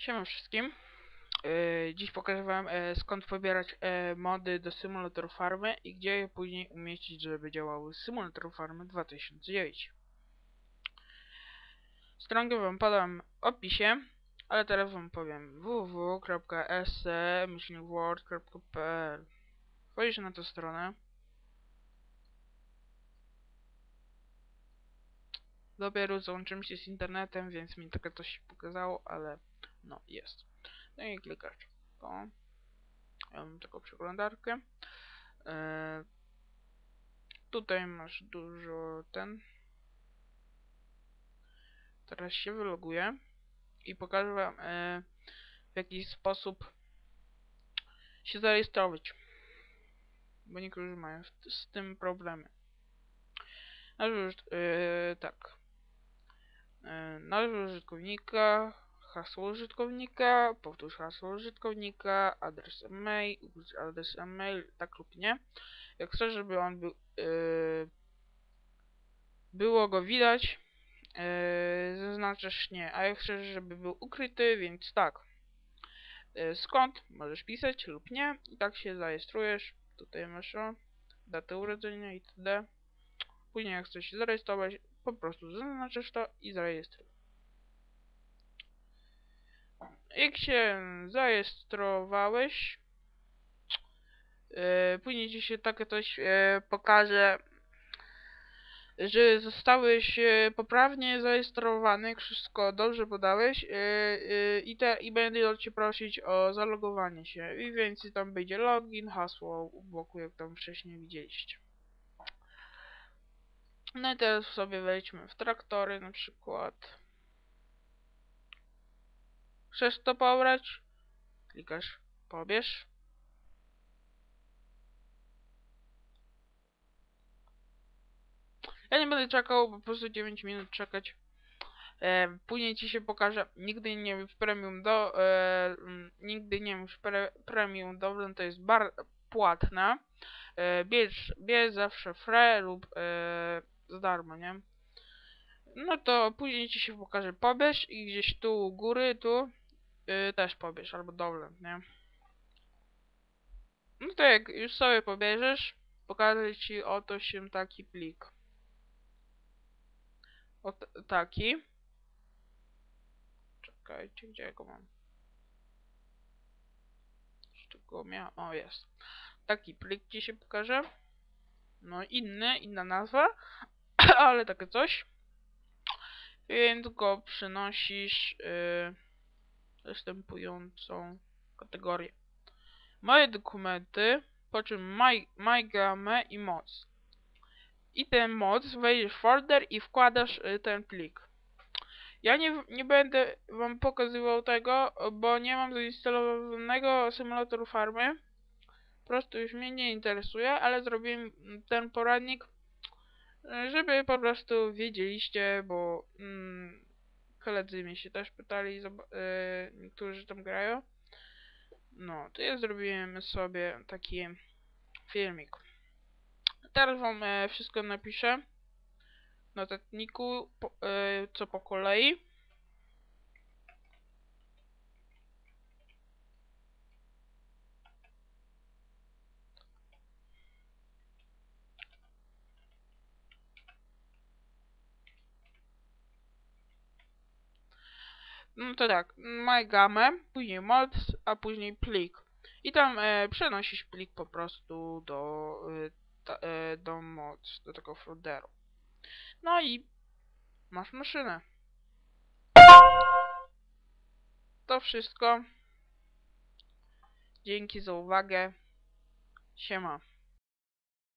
Siema wszystkim. Yy, dziś pokażę wam e, skąd pobierać e, mody do symulator farmy i gdzie je później umieścić, żeby działały symulator farmy 2009. Stronkę wam podam w opisie, ale teraz wam powiem www.se-word.pl Wchodzisz na tę stronę. Dopiero złączyłem się z internetem, więc mi coś się pokazało, ale no jest. No i klikasz o. Ja mam taką przeglądarkę. E, tutaj masz dużo ten. Teraz się wyloguję i pokażę wam e, w jaki sposób się zarejestrować. Bo niektórzy mają z, tym problemy. Nazwę, e, tak. E, użytkownika, hasło użytkownika, powtórz hasło użytkownika, adres e-mail, adres e-mail, tak lub nie. Jak chcesz, żeby on był, yy, było go widać, yy, zaznaczasz nie, a jak chcesz, żeby był ukryty, więc tak. Yy, skąd? Możesz pisać lub nie i tak się zarejestrujesz. Tutaj masz o, datę urodzenia itd. Później jak chcesz się zarejestrować, po prostu zaznaczasz to i zarejestruj. Jak się zarejestrowałeś, yy, później ci się takie coś yy, pokaże, że zostałeś yy, poprawnie zarejestrowany, wszystko dobrze podałeś yy, i, te, i będę cię prosić o zalogowanie się. I więcej tam będzie login, hasło u boku, jak tam wcześniej widzieliście. No i teraz sobie wejdźmy w traktory na przykład. Chcesz to pobrać? Klikasz pobierz. Ja nie będę czekał, po prostu 9 minut czekać. E, później ci się pokaże, nigdy nie w premium do, e, nigdy nie w pre, premium dobrze, to jest bar płatna. E, bierz, bierz zawsze free lub e, za darmo, nie? No to później ci się pokaże pobierz i gdzieś tu u góry, tu yy, też pobierz, albo download, nie? No to jak już sobie pobierzesz, pokażę ci oto się taki plik. O taki. Czekajcie, gdzie ja go mam? Jeszcze go miałem? O, jest. Taki plik ci się pokaże. No inny, inna nazwa, ale takie coś. Więc go przynosisz yy, następującą kategorię. Moje dokumenty, po czym my, MyGame i moc. I ten moc wejdziesz w folder i wkładasz y, ten plik. Ja nie, nie będę wam pokazywał tego, bo nie mam zainstalowanego symulatoru farmy. Po prostu już mnie nie interesuje, ale zrobiłem ten poradnik, y, żeby po prostu wiedzieliście, bo mm, koledzy mi się też pytali, yy, niektórzy tam grają. No, to ja zrobiłem sobie taki filmik. Teraz wam e, wszystko napiszę w notatniku, e, co po kolei. No to tak, gamę, później mods, a później plik. I tam e, przenosisz plik po prostu do, e, ta, e, do mods, do tego folderu. No i masz maszynę. To wszystko. Dzięki za uwagę. Siema.